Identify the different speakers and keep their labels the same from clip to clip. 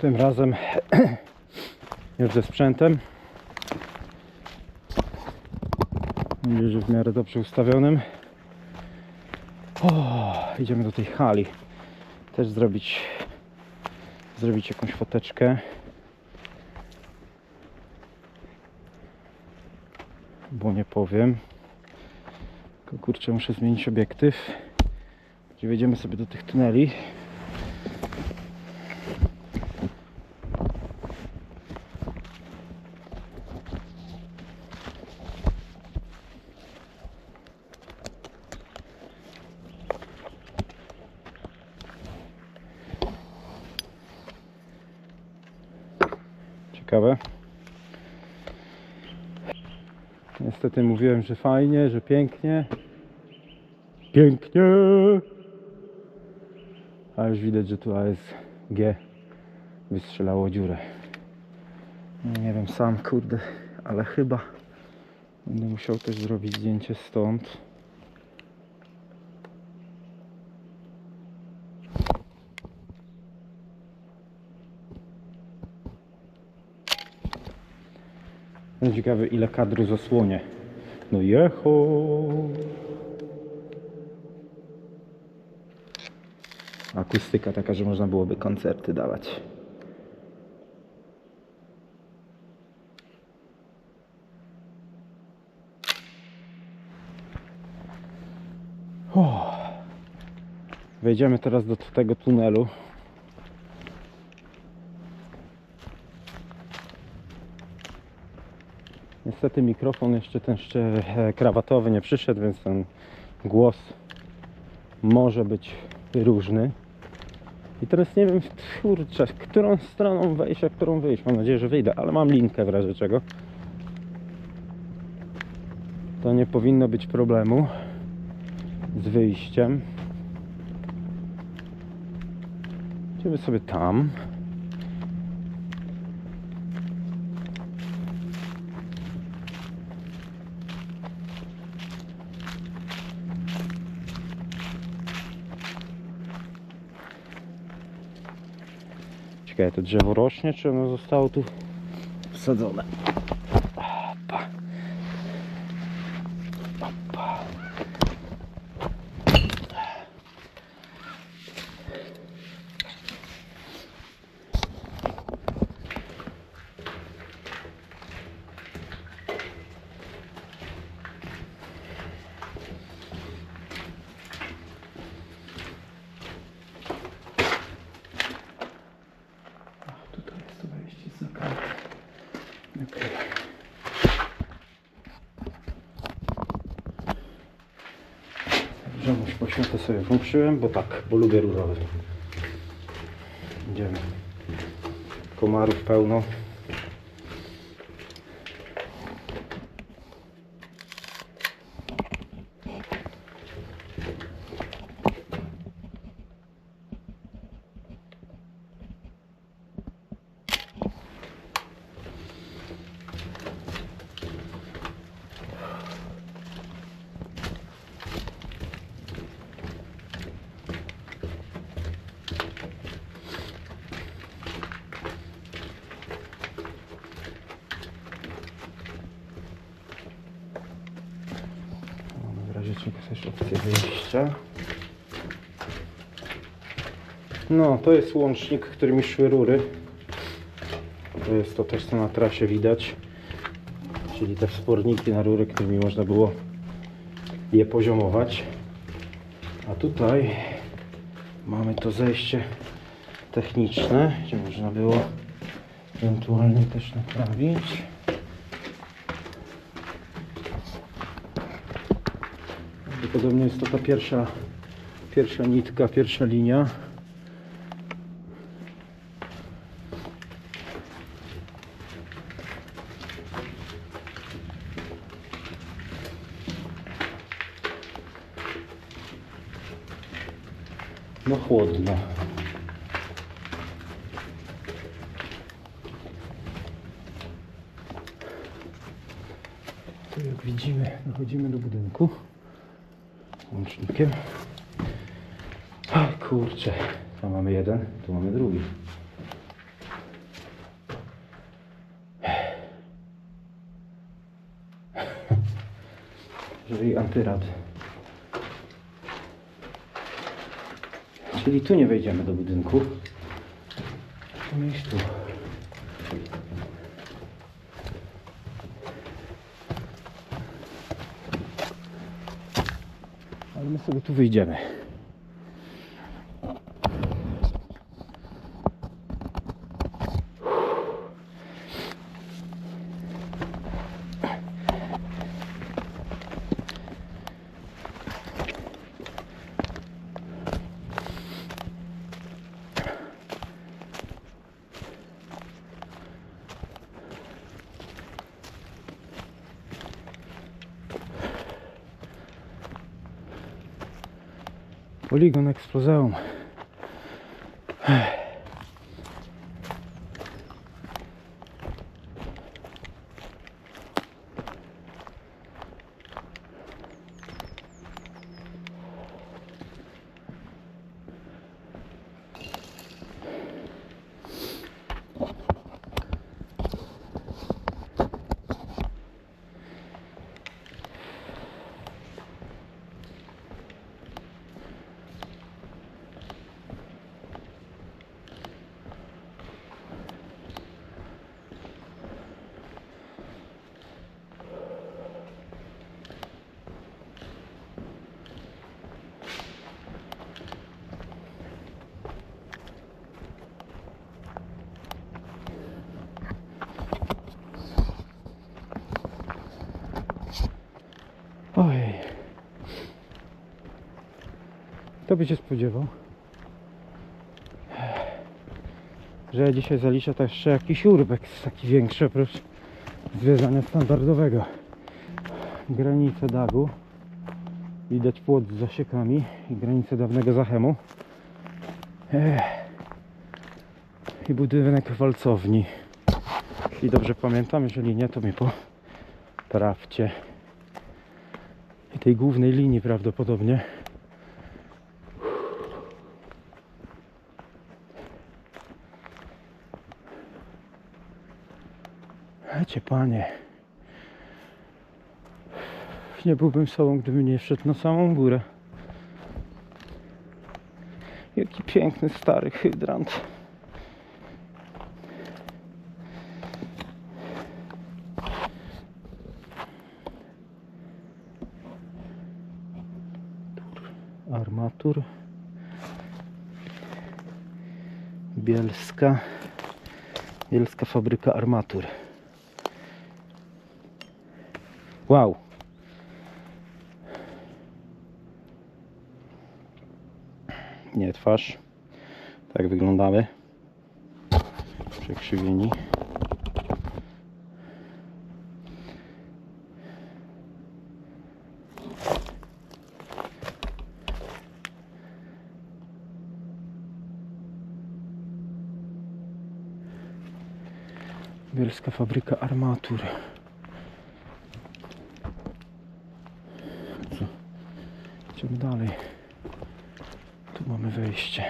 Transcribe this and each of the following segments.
Speaker 1: Tym razem już ze sprzętem. Że w miarę dobrze ustawionym. O, idziemy do tej hali. Też zrobić zrobić jakąś foteczkę. Bo nie powiem. Tylko kurczę, muszę zmienić obiektyw. Gdzie wejdziemy sobie do tych tuneli. Ciekawe. Niestety mówiłem, że fajnie, że pięknie. Pięknie! A już widać, że tu ASG wystrzelało dziurę. No Nie wiem sam, kurde, ale chyba będę musiał też zrobić zdjęcie stąd. No ciekawy ile kadru zasłonie. No jecho. Akustyka taka, że można byłoby koncerty dawać. Wejdziemy teraz do tego tunelu. Niestety mikrofon jeszcze ten jeszcze krawatowy nie przyszedł, więc ten głos może być różny. I teraz nie wiem, kurczę, którą stroną wejść, a którą wyjść. Mam nadzieję, że wyjdę, ale mam linkę w razie czego. To nie powinno być problemu z wyjściem. Idziemy sobie tam. To drzewo rośnie, czy ono zostało tu wsadzone? Opa. Opa. Tutaj jest to wejście z zakrętu. Okej. Żomuś poświatę sobie włączyłem, bo tak, bo lubię różowy. Idziemy. Komarów pełno. Mamy w razie czego też opcję wyjścia. No, to jest łącznik, którymi szły rury. To jest to też, co na trasie widać. Czyli te wsporniki na rury, którymi można było je poziomować. A tutaj mamy to zejście techniczne, gdzie można było ewentualnie też naprawić. Prawdopodobnie jest to ta pierwsza, pierwsza nitka, pierwsza linia. No chłodno. Tu jak widzimy, dochodzimy do budynku bagażnikiem. O kurczę, tam mamy jeden, tu mamy drugi. Czyli antyrad. Czyli tu nie wejdziemy do budynku. Musimy iść tu. Ale my sobie tu wyjdziemy. Poligon Explozeum. Ojej. Kto by się spodziewał? Że dzisiaj zaliczę to jeszcze jakiś urbex taki większy oprócz zwiedzania standardowego. Granice Dagu. Widać płot z zasiekami i granice dawnego Zachemu. Ech. I budynek walcowni. Jeśli dobrze pamiętam, jeżeli nie, to mnie poprawcie i tej głównej linii prawdopodobnie. Wiecie panie, nie byłbym sobą, gdybym nie wszedł na samą górę. Jaki piękny stary hydrant. armatur Bielska Bielska fabryka armatur wow. Nie twarz. Tak wyglądamy. Przekrzywieni. Bielska fabryka armatur. Co? Dalej. Tu mamy wejście.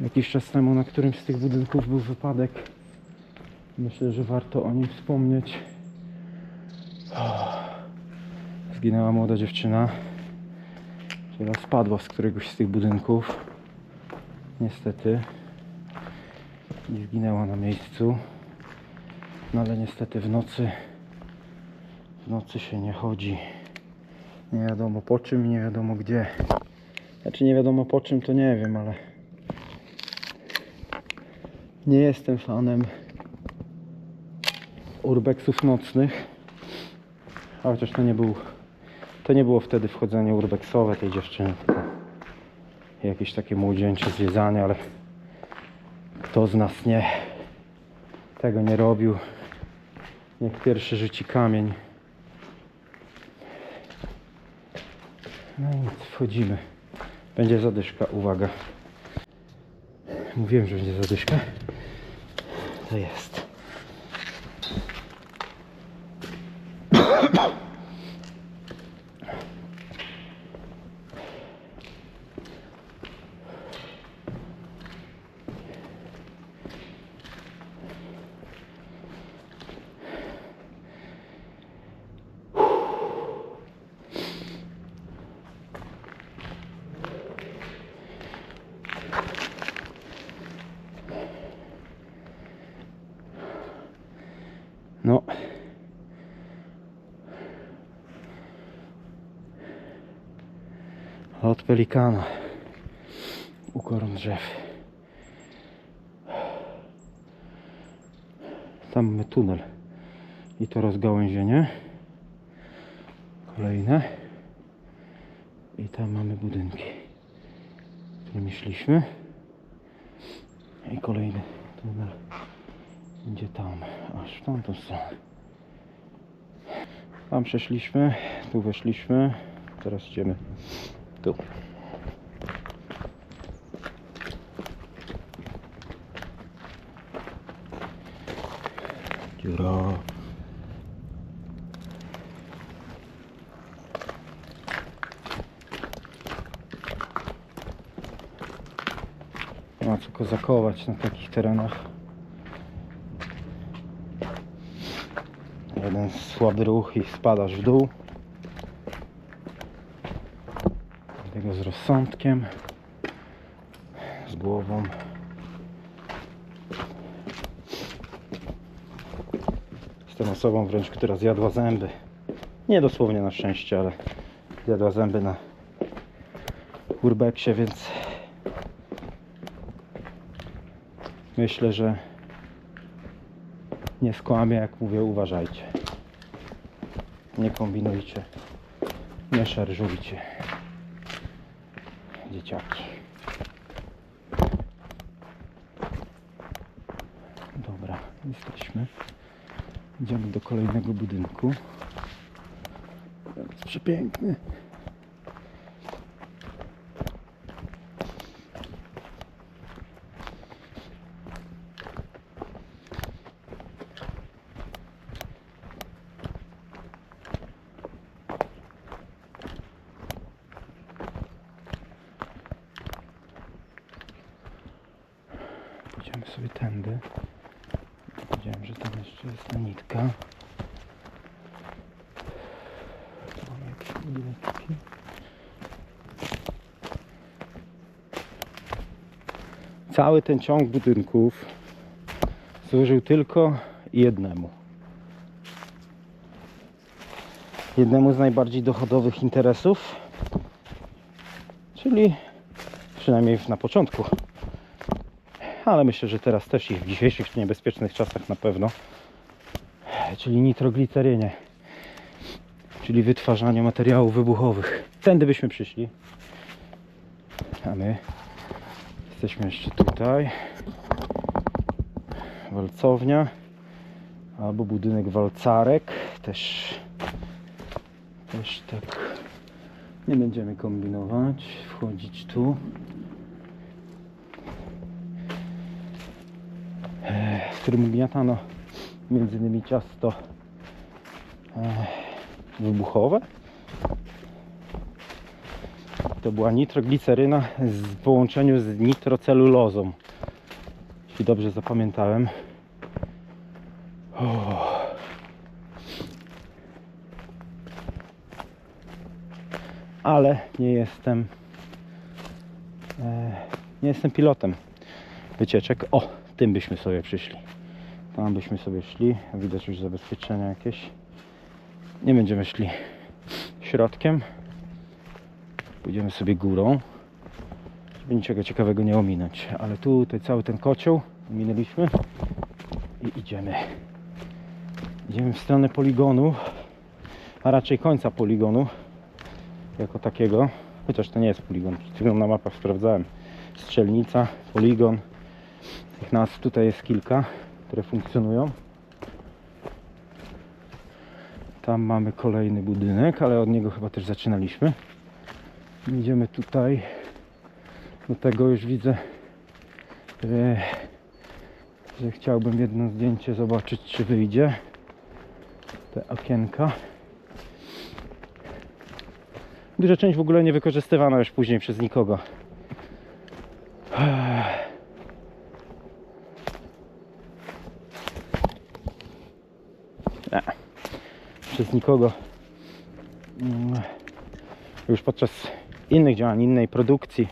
Speaker 1: Jakiś czas temu na którymś z tych budynków był wypadek. Myślę, że warto o nim wspomnieć. Zginęła młoda dziewczyna, która spadła z któregoś z tych budynków. Niestety i zginęła na miejscu. No ale niestety w nocy nocy się nie chodzi. Nie wiadomo po czym, nie wiadomo gdzie. Znaczy nie wiadomo po czym to nie wiem, ale nie jestem fanem urbexów nocnych. A chociaż to nie był to nie było wtedy wchodzenie urbexowe tej dziewczyny, tylko jakieś takie młodzieńcze zwiedzanie, ale kto z nas nie tego nie robił? Niech pierwszy rzuci kamień. No nic, wchodzimy. Będzie zadyszka, uwaga. Mówiłem, że będzie zadyszka. To jest. No. Lot pelikana. U koron drzew. Tam mamy tunel. I to rozgałęzienie. Kolejne. I tam mamy budynki, którymi szliśmy. I kolejny tunel będzie tam, aż w tamtą stronę. Tam przeszliśmy, tu weszliśmy, teraz idziemy tu. Dziura. Ma co kozakować na takich terenach. Jeden słaby ruch i spadasz w dół. Tego z rozsądkiem, z głową. Jestem osobą wręcz, która zjadła zęby. Nie dosłownie na szczęście, ale zjadła zęby na urbeksie, więc myślę, że nie skłamię, jak mówię, uważajcie. Nie kombinujcie. Nie szarżujcie. Dzieciaki. Dobra, jesteśmy. Idziemy do kolejnego budynku. Jest przepiękny. Pójdziemy sobie tędy. Widziałem, jeszcze jest nitka. Tu Mamy jakieś. Cały ten ciąg budynków służył tylko jednemu. Jednemu z najbardziej dochodowych interesów, czyli przynajmniej na początku ale myślę, że teraz też i w dzisiejszych niebezpiecznych czasach na pewno, czyli nitroglicerynie, czyli wytwarzaniu materiałów wybuchowych. Tędy byśmy przyszli, a my jesteśmy jeszcze tutaj. Walcownia albo budynek walcarek, też, też tak nie będziemy kombinować, wchodzić tu. w którym ugniatano między innymi ciasto e, wybuchowe. To była nitrogliceryna w połączeniu z nitrocelulozą. Jeśli dobrze zapamiętałem. O. Ale nie jestem e, nie jestem pilotem wycieczek. O, tym byśmy sobie przyszli. Tam byśmy sobie szli. Widać już zabezpieczenia jakieś. Nie będziemy szli środkiem. Pójdziemy sobie górą. Żeby niczego ciekawego nie ominąć. Ale tutaj cały ten kocioł ominęliśmy. I idziemy. Idziemy w stronę poligonu. A raczej końca poligonu. Jako takiego. Chociaż to nie jest poligon. Przed na mapach sprawdzałem. Strzelnica, poligon. Tych nazw tutaj jest kilka, które funkcjonują. Tam mamy kolejny budynek, ale od niego chyba też zaczynaliśmy. Idziemy tutaj. Do tego już widzę, że, że chciałbym jedno zdjęcie zobaczyć, czy wyjdzie. Te okienka. Duża część w ogóle nie wykorzystywana już później przez nikogo. Nie. Przez nikogo. Mm. Już podczas innych działań, innej produkcji,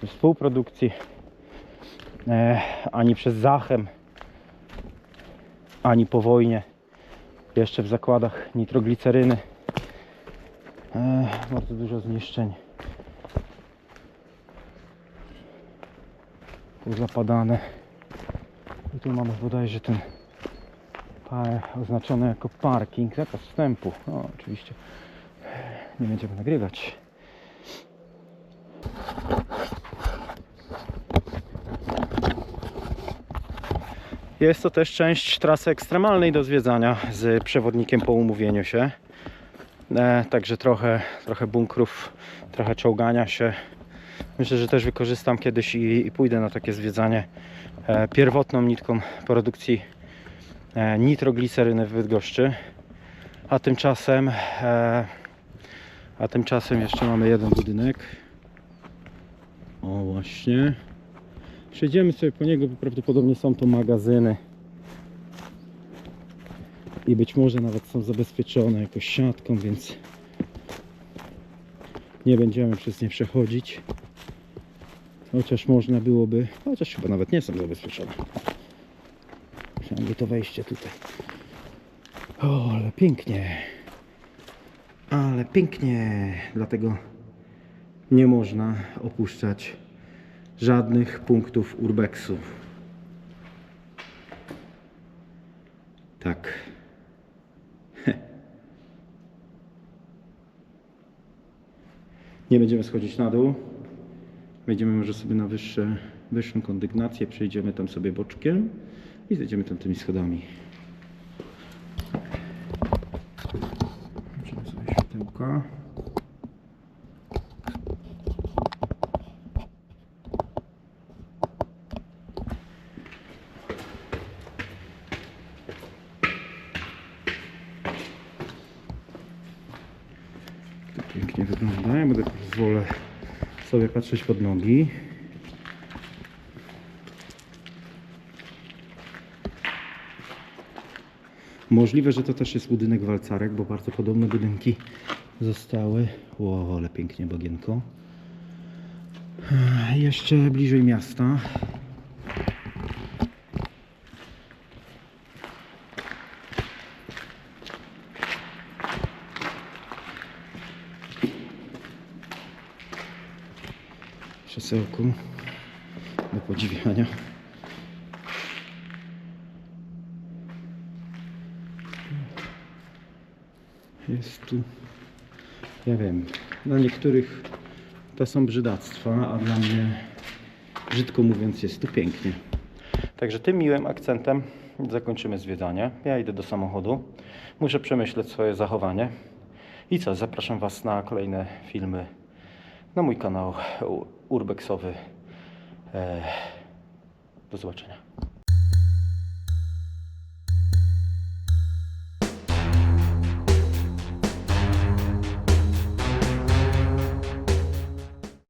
Speaker 1: czy współprodukcji, e, ani przez Zachem, ani po wojnie Jeszcze w zakładach nitrogliceryny. E, bardzo dużo zniszczeń. Tu zapadane. I tu mamy bodajże ten oznaczony jako parking, zakaz wstępu. No, oczywiście nie będziemy nagrywać. Jest to też część trasy ekstremalnej do zwiedzania z przewodnikiem po umówieniu się. E, także trochę, trochę bunkrów, trochę czołgania się. Myślę, że też wykorzystam kiedyś i, i pójdę na takie zwiedzanie e, pierwotną nitką produkcji nitrogliceryny w Bydgoszczy. A tymczasem, e, a tymczasem jeszcze mamy jeden budynek. O właśnie. Przejdziemy sobie po niego, bo prawdopodobnie są to magazyny. I być może nawet są zabezpieczone jakoś siatką, więc nie będziemy przez nie przechodzić. Chociaż można byłoby, chociaż chyba nawet nie są zabezpieczone. Przynajmniej to wejście tutaj. O, ale pięknie. Ale pięknie. Dlatego nie można opuszczać żadnych punktów urbexu. Tak. Nie będziemy schodzić na dół. Wejdziemy może sobie na wyższe, wyższą kondygnację, przejdziemy tam sobie boczkiem i zejdziemy tam tymi schodami. Włączymy sobie światełka. To pięknie wygląda. Ja będę pozwolę sobie patrzeć pod nogi. Możliwe, że to też jest budynek walcarek, bo bardzo podobne budynki zostały. Ło, ale pięknie bagienko. Ech, Jeszcze bliżej miasta. Krzesełku do podziwiania. Jest tu, ja wiem, dla niektórych to są brzydactwa, a dla mnie, brzydko mówiąc, jest tu pięknie. Także tym miłym akcentem zakończymy zwiedzanie. Ja idę do samochodu. Muszę przemyśleć swoje zachowanie. I co, zapraszam Was na kolejne filmy na mój kanał urbexowy. E, Do zobaczenia.